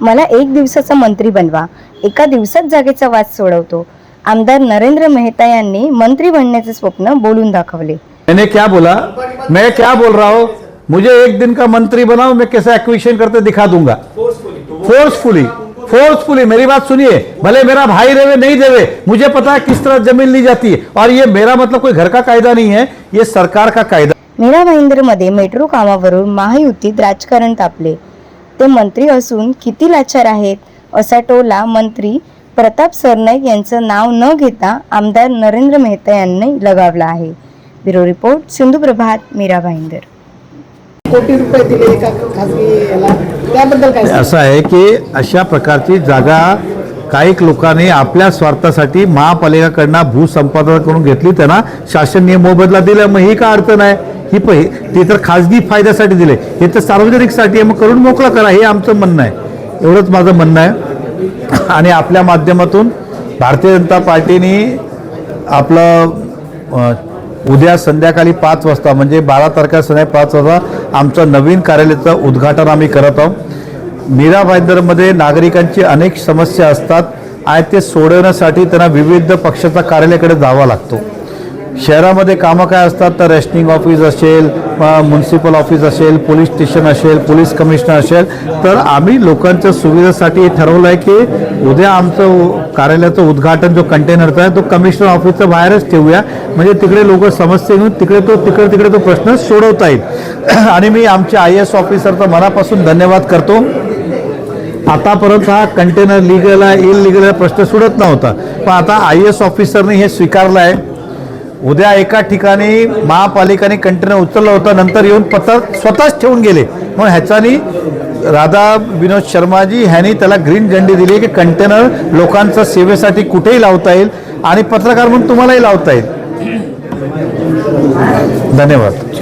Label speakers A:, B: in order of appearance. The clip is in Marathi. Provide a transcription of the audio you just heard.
A: मला एक दिवसाचा मंत्री बनवा. एका दिवसात जागेचा वाद सोडवतो. आमदार नरेंद्र मेहता यांनी मंत्री बनण्याचे स्वप्न बोलून दाखवले.
B: मैंने क्या बोला? मैं क्या बोल रहा हूँ? मुझे एक दिन का मंत्री बनाओ मैं कैसे एक्विजिशन करते दिखा दूंगा। फोर्सफुली फोर्सफुली मेरी बात सुनिए। भले मेरा भाई देवे नहीं देवे मुझे पता है किस तरह जमीन ली जाती है। और ये मेरा मतलब कोई घर का कायदा नहीं है ये सरकार का कायदा।
A: मीरा भाईंदरमध्ये मेट्रो कामावरून महायुतीत राजकारण तापले. ते मंत्री असून किती लाचार आहेत असा टोला मंत्री प्रताप सरनाईक यांचं नाव न घेता आमदार नरेंद्र मेहता यांनी लगावला आहे. Bureau report Sindhu Prabhat Mira Bhayandar.
C: कोटी रुपये दिले एका खासगी याला. त्याबद्दल काय?
B: असं आहे की अशा प्रकारची जागा काही लोकांनी आपल्या स्वार्थासाठी महापालिकाकडनं भूसंपादन करून घेतली त्यांना शासन नियम मोबदला दिला मग ही का अडचण आहे? ही पहि ते तर खाजगी फायद्यासाठी दिले. हे तर सार्वजनिकसाठी आहे. मग करून मोकळा करा. हे आमचं म्हणणं आहे. एवढंच माझं म्हणणं आहे. आणि आपल्या माध्यमातून भारतीय जनता पार्टीने आपलं उद्या संध्याकाळी पाच वाजता म्हणजे बारा तारखेला संध्याकाळी पाच वाजता आमचं नवीन कार्यालयाचं उद्घाटन आम्ही करत आहोत. मीरा भाईंदरमध्ये नागरिकांची अनेक समस्या असतात आणि ते सोडवण्यासाठी त्यांना विविध पक्षाचा कार्यालयाकडे जावा लागतो. शहरामध्ये कामं काय असतात? तर रेशनिंग ऑफिस असेल म्युन्सिपल ऑफिस असेल पोलीस स्टेशन असेल पोलीस कमिशनर असेल. तर आम्ही लोकांच्या सुविधेसाठी ठरवलं आहे की उद्या आमचं कार्यालयाचं उद्घाटन जो कंटेनरचा आहे तो कमिशनर ऑफिसच्या बाहेरच ठेवूया. म्हणजे तिकडे लोक समस्या घेऊन तिकडे तो तिकडे तिकडे तो प्रश्न सोडवता येईल. आणि मी आमच्या आय एस ऑफिसरचा मनापासून धन्यवाद करतो. आतापर्यंत हा कंटेनर लिगल आहे इलिगल आहे प्रश्न सुटत नव्हता. पण आता आय एस ऑफिसरने हे स्वीकारलं आहे. उद्या एका ठिकाणी महापालिकाने कंटेनर उचललं होतं नंतर येऊन पत्र स्वतःच ठेवून गेले. म्हणून ह्याच्यानी राधा विनोद शर्माजी ह्यांनी त्याला ग्रीन झंडी दिली की कंटेनर लोकांच्या सेवेसाठी कुठेही लावता येईल आणि पत्रकार म्हणून तुम्हालाही लावता येईल. धन्यवाद.